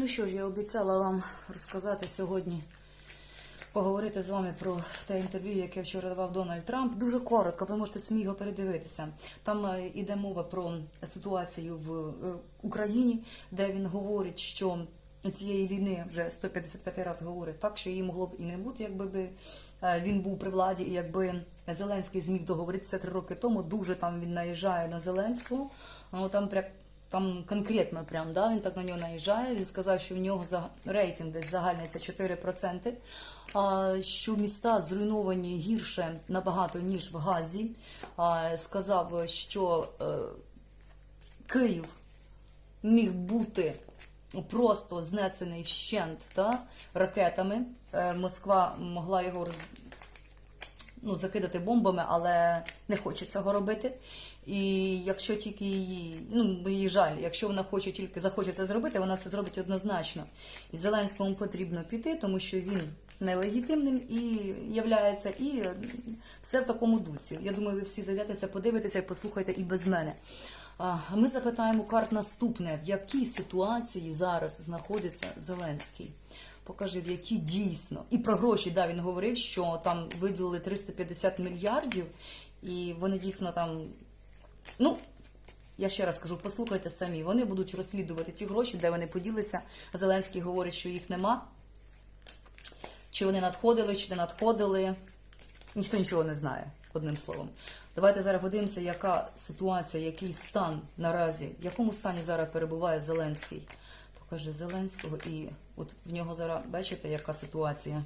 Ну що ж, я обіцяла вам розказати сьогодні, поговорити з вами про те інтерв'ю, яке вчора давав Дональд Трамп. Дуже коротко, ви можете самі його передивитися. Там е, іде мова про ситуацію в е, Україні, де він говорить, що цієї війни вже 155 раз говорить так, що її могло б і не бути, якби е, він був при владі, і якби Зеленський зміг договоритися три роки тому. Дуже там він наїжджає на Зеленського. Ну там прям там конкретно прям, да, він так на нього наїжджає. Він сказав, що в нього рейтинг десь загальний це 4%, а, що міста зруйновані гірше набагато, ніж в Газі. Сказав, що е, Київ міг бути просто знесений вщент та, ракетами. Е, Москва могла його роз ну, закидати бомбами, але не хоче цього робити. І якщо тільки її, ну її жаль, якщо вона хоче тільки захоче це зробити, вона це зробить однозначно. І Зеленському потрібно піти, тому що він нелегітимним і являється, і все в такому дусі. Я думаю, ви всі зайдете це, подивитеся і послухайте і без мене. Ми запитаємо карт наступне: в якій ситуації зараз знаходиться Зеленський? Покажи, в які дійсно. І про гроші, да, він говорив, що там виділили 350 мільярдів, і вони дійсно там. Ну, я ще раз кажу, послухайте самі. Вони будуть розслідувати ті гроші, де вони поділися. Зеленський говорить, що їх нема. Чи вони надходили, чи не надходили. Ніхто нічого не знає, одним словом. Давайте зараз подивимося, яка ситуація, який стан наразі, в якому стані зараз перебуває Зеленський. Покажи Зеленського, і от в нього зараз, бачите, яка ситуація.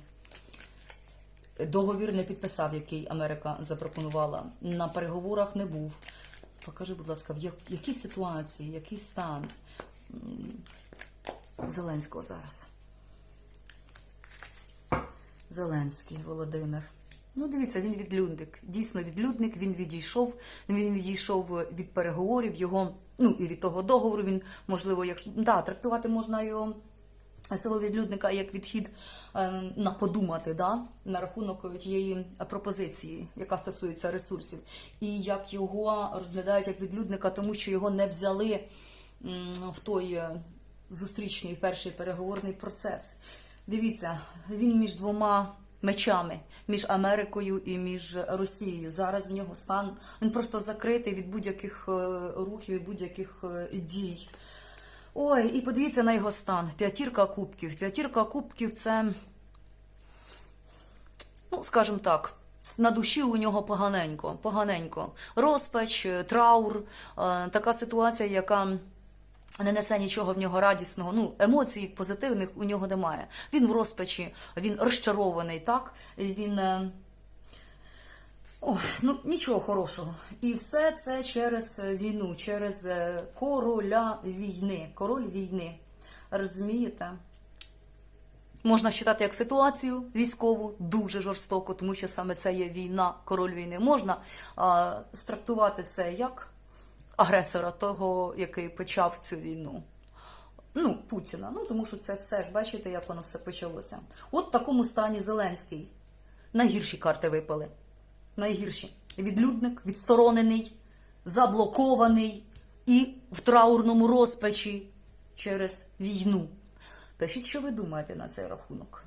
Договір не підписав, який Америка запропонувала. На переговорах не був. Покажи, будь ласка, в якій ситуації, який стан Зеленського зараз. Зеленський Володимир. Ну, дивіться, він відлюдник. Дійсно відлюдник, він відійшов. Він відійшов від переговорів його, ну і від того договору. Він, можливо, якщо да, трактувати можна його цього відлюдника як відхід е, на подумати, да, на рахунок тієї пропозиції, яка стосується ресурсів, і як його розглядають як відлюдника, тому що його не взяли в той е, зустрічний перший переговорний процес. Дивіться, він між двома мечами, між Америкою і між Росією. Зараз в нього стан він просто закритий від будь-яких е, рухів і будь-яких е, дій. Ой, і подивіться на його стан. П'ятірка кубків. П'ятірка кубків це, ну, скажімо так, на душі у нього поганенько. поганенько. Розпач, е, траур, така ситуація, яка не несе нічого в нього радісного. Ну, емоцій позитивних у нього немає. Він в розпачі, він розчарований, так? Він. е, Ой, ну нічого хорошого. І все це через війну, через е, короля війни. Король війни. Розумієте? Можна вважати як ситуацію військову дуже жорстоко, тому що саме це є війна, король війни. Можна а, страктувати це як агресора, того, який почав цю війну. Ну, Путіна. Ну, тому що це все ж бачите, як воно все почалося. От в такому стані Зеленський. Найгірші карти випали. Найгірші. Відлюдник, відсторонений, заблокований і в траурному розпачі через війну. Пишіть, що ви думаєте на цей рахунок.